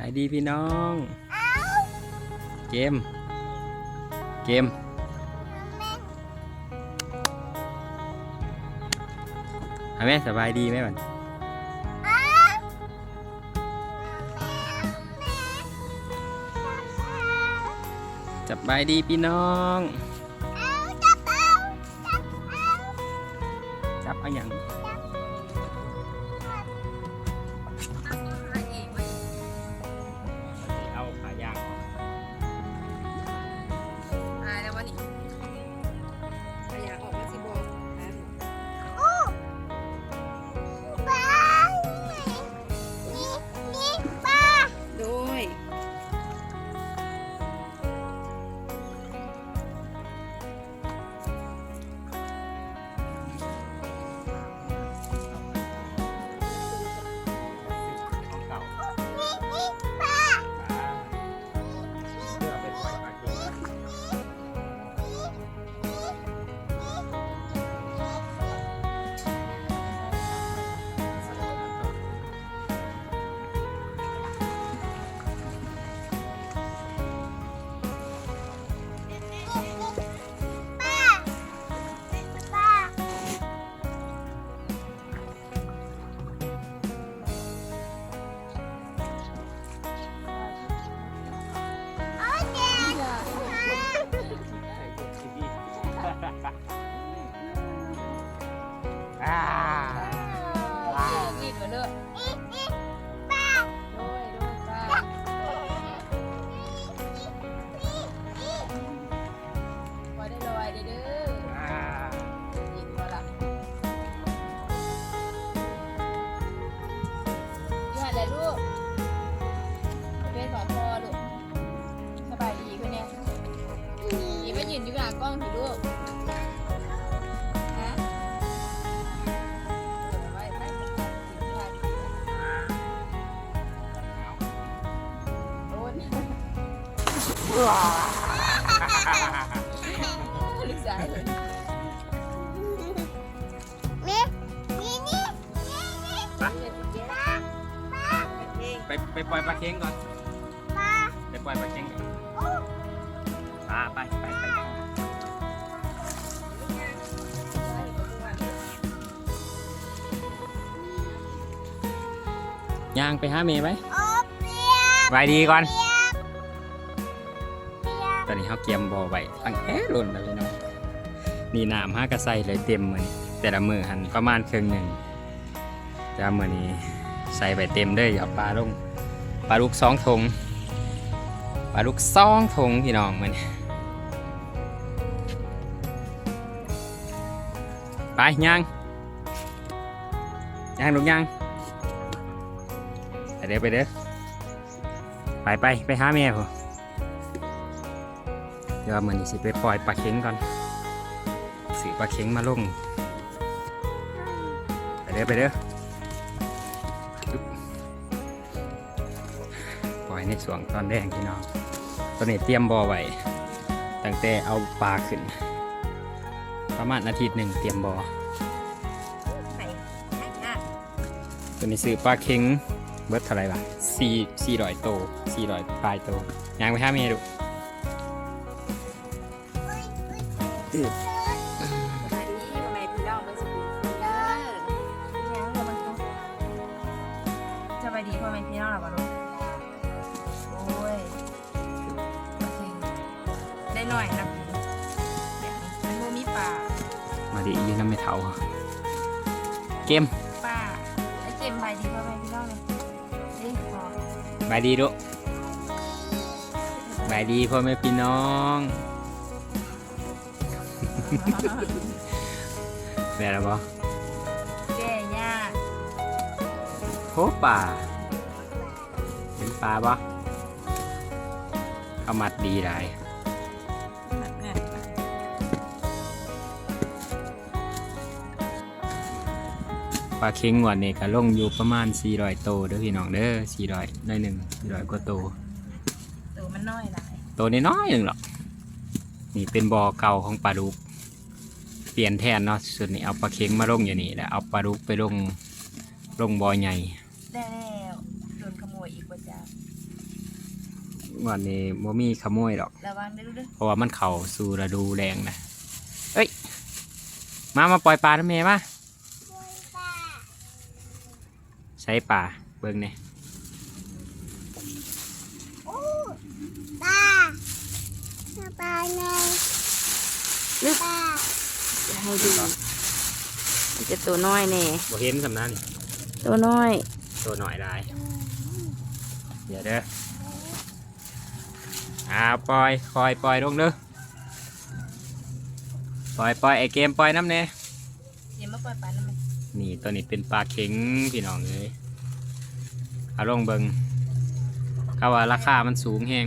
ไปดีพี่น้อง เกม เกม เอาแม่สบายดีไหมบันสบายดีพี่น้อง จับเอาอย่างเอา ได้ลยเด้อยินบ่ล่ะอยู่หันแหละลูกเป็นสอพอลูกสบายดีเพื่อนเนี่ยนี่มายืนอยู่หน้ากล้องสิลูกฮะเดี๋ยวไว้ไปกินข้า วดีๆโอ้ยลูกสาวเลยไปไปปล่อยปลาเค็งก่อนไปปล่อยปลาเค็งก่อนปลาไปไปไปย่างไปหาเมย์ไหมไปดีก่อนตอนนี้เขาเกียมบ่อไว้ตั้งแค่ล้นแล้วพี่น้อง นี่น้ำห้ากระใสเลยเต็มมือนแต่ละมือหันประมาณครึ่งหนึ่งแต่มือนี้ใส่ไปเต็มเลยอย่าปลาลงปลาลูกสองทงปลาลูกสองทงพี่น้องมันไปย่างย่างลูกย่างไปเด้อไปเด้อไปไปไปหาแม่ผมเดี๋ยวมือนี้สิไปปล่อยปลาเค็งก่อน สือปลาเค็งมาลง ไปเด้อไปเด้อปึ๊บปล่อยในสวงตอนแรกพี่น้องตอนนี้เตรียมบ่อไว้ตั้งแต่เอาปลาขึ้น ประมาณอาทิตย์หนึ่งเตรียมบ่อตัวนี้ซื้อปลาเค็งเบิดเท่าไร่ล่ะสี่สี่ร้อยโตสี่ร้อยปลายโตยางไปห้าเมตรอืด มาดิยืนน้ำไม่เท่าเกมป่าไอ้เจ็บไปดีพ่อแม่พี่น้องเลยเอ้ยพอบายดีดุบายดีพ่อแม่พี่น้องแม่แล้วปะแก่ยากโคป่าเห็นปลาปะเขามัดดีหลาย ปลาเค็งวันนี้ก็ลงอยู่ประมาณ 400 โตเด้อพี่น้องเด้อ400ได้หนึ่ง400กว่าโตตัวมันน้อยหลายตัวน้อยๆหนึ่งหรอกนี่เป็นบ่อเก่าของปลาดุกเปลี่ยนแทนเนาะส่วนนี้เอาปลาเค็งมาลงอยู่นี่แล้วเอาปลาดุกไปลงลงบ่อใหญ่ได้แล้วโดนขโมยอีกว่าจ้างวดนี้บ่มีขโมยดอกระวังได้ดูเด้อเพราะว่ามันเข้าสู่ฤดูแรงนะเอ้ยมามาปล่อยปลาทำไมมาใช้ปลาเบิ่งเนี่ยปลาปลาไงลึกปลาจะให้ดูมันจะตัวน้อยแน่บ่เห็นสำนักนี่ตัวน้อย ตัวหน่อยได้เดี๋ยวเด้ออ่าปล่อยคอยปล่อยลงเด้อปล่อยปล่อยไอเกมปล่อยน้ำเนี่ยเดี๋ยวมาปล่อยปลาแล้วมัน นี่ตัวนี้เป็นปลาเข็งพี่น้องเลยเอาลงเบิงเขาว่าราคามันสูงแฮง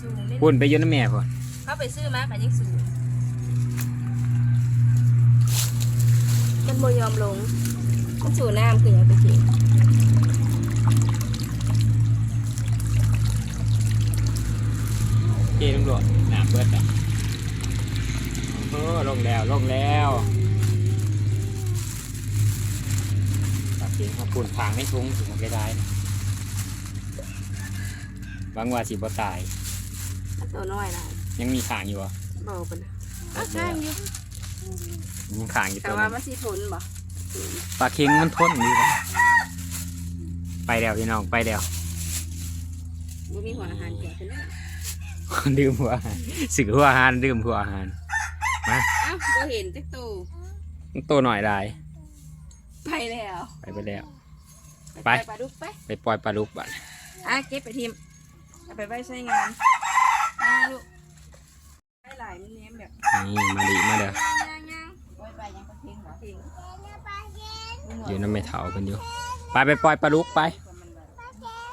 สูงนิดพุ่นไปอยืนน้ำแม่พ่นเขาไปซื้อมากันยังสูงมันโมยอมลงมันสูงน้ำคือยังไปเก็บเจ๊ตำรวจหนามเบิดอะโอ้ลงแล้วลงแล้ว ปลาเข็งเขาปุ่นทางให้ทุงถึงมันได้นะบางว่าสิบ่ตายมันตัวน้อยนะยังมีขางอยู่อะเบาไปนะอะใช่อยู่ยังขางอยู่แต่ตัวว่านึงมันสีทนบ่ปลาเค็งมันทนดีนะไปแล้วพี่น้องไปแล้วมันมีหัวอาหารเกี่ยวกันด้วยดื่มหัวอาหารสึกหัวอาหารดื่มหัวอาหารอ้าวเราเห็นจักตูตัวหน่อยได้ ไปแล้วไปไปแล้วไปไป ปลาดุกไปไปปล่อยปลาลูกบัดอะเก็บไปทีมเอาไปไว้ใช้งานอ่าลูกไปหลายมันเนี้ยแบบนี่มาดีมาเด้อย่างย่างปล่อยไปยังก็ทิ้งเหรอทิ้งปลาเย็นอยู่น้ำไม่เถากันอยู่ไปไปปล่อยปลาลูกไป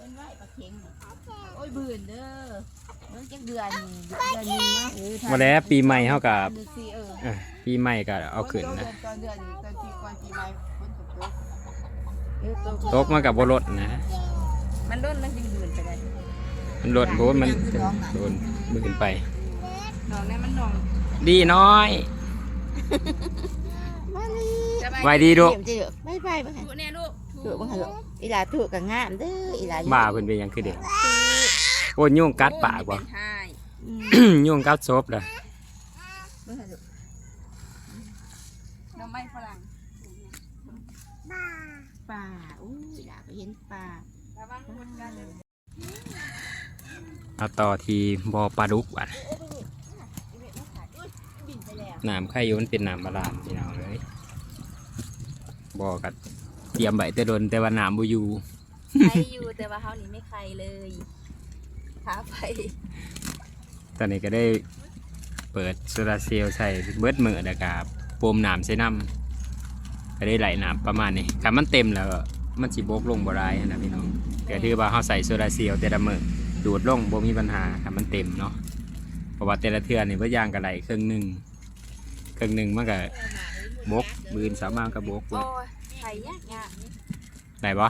มันไหวปลาเค็งโอ้ยบื่นเด้อเมื่อจักเดือนนี่เดือนหนึงเนาะเออมาแล้วปีใหม่เท่ากับเดือนสี่เออเอ้อปีใหม่ก็เอาขึ้นนะ ตอนเดือนนี้ตอนปีก่อนปีใหม่ฝน ตกตกเออตกตกมากับบรถนะ มันโดนมันจึงบื่นไปได้มันรถโบนมันโดนมือไปน้องนี่มันน้องดีน้อยมาลีไว้ดีดูเดี๋ยวจะไม่ไปบ้างถูกแน่ลูกถูกบ้างเหรออีหลาถูกกับงามเด้ออีหลาบ้าเพิ่นเป็นหยังคือเด็กโอ้ยยุ่งกัดปากว่ะเป็นไห้ยุ่งกัดซบเลยเมื่อไหร่ลูกน้ำไม้ฝรั่ง ปลาอู้อีหลาไปเห็นปลาระวังคนกันเลยเอาต่อทีบอปลาดุกว่ะบินไปแล้วน้ำไข่อยูมันเป็นน้ำบาดาลพี่น้องเลยบอกกัเตรียมใบแต่โดนแต่ว่าน้ำบ่อยู่ใครอยู่แต่ว่าเขานี่ไม่ใครเลยขาไปตอนนี้ก็ได้เปิดโซลาร์เซลล์ใส่เบิดมือแล้วกับโปมน้ำใส่น้ำ ก็ได้ไหลน้ำประมาณนี้ถ้ามันเต็มแล้วมันสิบกลงบ่ได้นะพี่น้องก็ถือว่าเขาใส่โซลาร์เซลล์แต่ละมือดูดลงบ่มีปัญหาถ้ามันเต็มเนาะเพราะว่าแต่ละเทือนี่เบิดอย่างก็ไหลครึ่งหนึ่งครึ่งหนึ่งมันก็บกบืนสามารถก็บกโอ้ยไข่ยากยากได้ปะ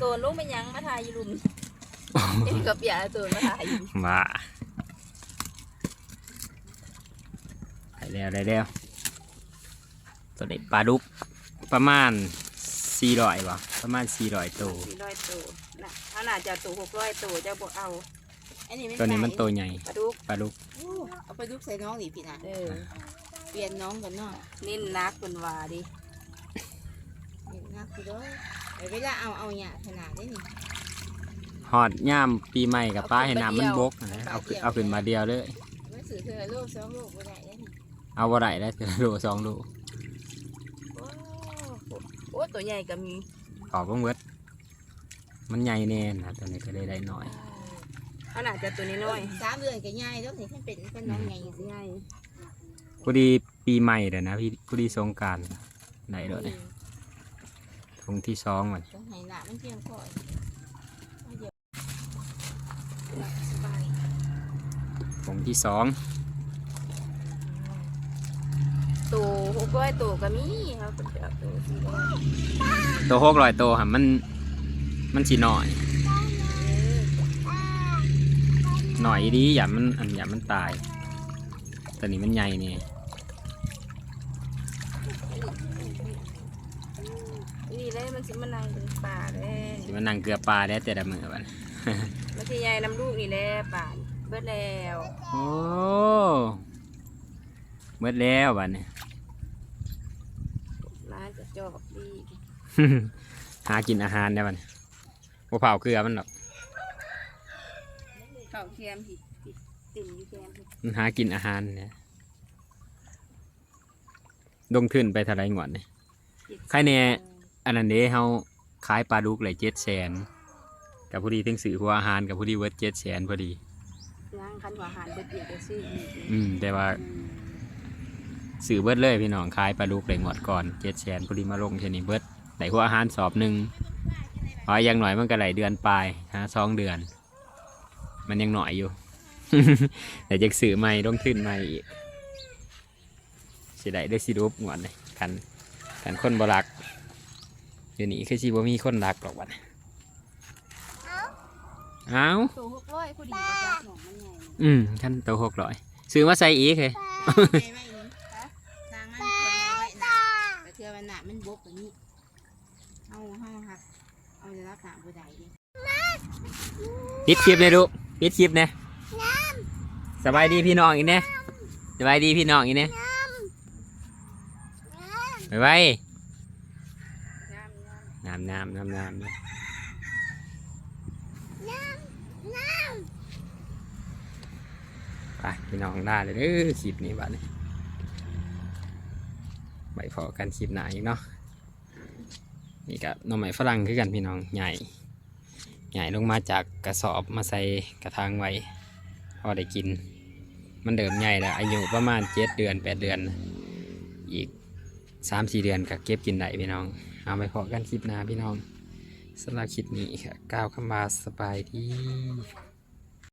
ตัวลูกมันยังมาทายอยู่ลุมเอ็นกับยาตัวมาทายอยู่มาได้แล้วได้แล้ว ตัวเด็กปลาดุกประมาณสี่ร้อยวะประมาณสี่ร้อยตัวสี่ร้อยตัวน่ะเขาน่าจะตัวหกร้อยตัวจะบอกเอาอันนี้ไม่ตัวนี้มันตัวใหญ่ปลาดุกปลาดุกเอาไปลูกใส่น้องหนิพี่นะเออเปลี่ยนน้องกันเนาะนิ่นนักเป็นวาดิเห็นนักคือเด้อเดี๋ยวเวลาเอาเอาเนี่ยขนาดนี้นี่หอดย่ามปีใหม่กับป้าให้น้ำมันบกนะเอาขึ้นเอาขึ้นมาเดียวเลยมันสื่อเธอลูกสองลูกบ่ได้เด้อนี่เอาบ่ได้แล้วเจอโลสองโลโอ้โอ้ตัวใหญ่ก็มีขอบเพิ่งเวิดมันใหญ่แน่นะตัวนี้ก็ได้ได้น้อยเขาน่าจะตัวนี้น้อยสามเดือนก็ใหญ่แล้วนี่ท่านเป็นเป็นน้องใหญ่อยู่สิใหญ่พอดีปีใหม่เด้อนะพี่พอดีสงกรารได้เลยเนี่ยทงที่สองมันต้องให้หน้ามันเพียงพอสบายทงที่สอง ตัวหกร้อยตัวก็มีเขาเป็นแบบตัวสี่ร้อยตัวหกร้อยตัวค่ะมัน มันสีหน่อย หน่อยดีอย่ามันอันอย่ามันตายแตอนนี้มันใหญ่นี่นี่เลยมันสิมันนั่งเป็นป่าเลยสิมันนั่งเกลือปลาได้แต่ละมือวันมาที่ยายน้ำลูกนี่แหละป่านเบิดแล้ว โอ้ เมื่อแล้วบัดนี้ ร้านจะจอกดีหากินอาหารได้บัดนี้บ่เผาเกลือมันหรอกข้าวเทียมผิดผิดติ่มอยู่แกมผิดมันหากินอาหารเนี่ยลงทุนไปเท่าไรงวดนี่ผิดใครแน่ อันนั้นเด้เฮาขายปลาดุกเลยเจ็ดแสนกับผู้ดีถึงสื่อหัวอาหารกับผู้ดีเวิร์ดเจ็ดแสนพอดีย่างคันหัวหารเบิดเดียวจะซื้ออีกอืมแต่ว่า สื่อเบิร์ดเลยพี่น้องขายปลาดุกเลยงวดก่อนเจ็ดแสนพอดีมาลงเช่นนี้เบิร์ดไหนหัวอาหารสอบหนึ่งเพราะอยังหน่อยมันก็ไหลายเดือนปลายฮะสองเดือน มันยังหน่อยอยู่แต่จะสื่อใหม่ลงทุนใหม่อีกสิได้ได้สิรูปงวดเลยกันกันคนบรักเดี๋ยวนี้คือสิบ่มีคนรักหรอกวันเอ้าตัวหกร้อยพอดีว่าจะหนองมันใหญ่อืมขั้นตัวหกร้อยซื้อมาใส่อีกเลย ใจไว้นี่ทางมันคนเอาไว้น่ะแต่เทื่อมันน่ะมันบกแบบนี้ เอาเฮาหักเอาจะรับหาผู้ใดดิปิดคลิปเลยดูปิดคลิปเนี่ยสบายดีพี่น้องอีกเนี่ยสบายดีพี่น้องอีกเนี่ยไปไว้ย่ามย่ามน้ำน้ำน้ำน้ำเนี่ยไปพี่น้องได้เลยเด้อคลิปนี้บัดนี้ไปพอกันคลิปหน้าอีกเนาะ นี่กับน้อไม้ฝรั่งคือกันพี่น้องใหญ่ใหญ่ลงมาจากกระสอบมาใส่กระถางไว้พอได้กิน มันเดิมใหญ่แล้วอายุประมาณเจ็ดเดือนแปดเดือน อีกสามสี่เดือนก็เก็บกินได้พี่น้อง เอาไปพอกันคลิปหน้าพี่น้องสำหรับคลิปนี้ค่ะก้าวคำบาสบายดี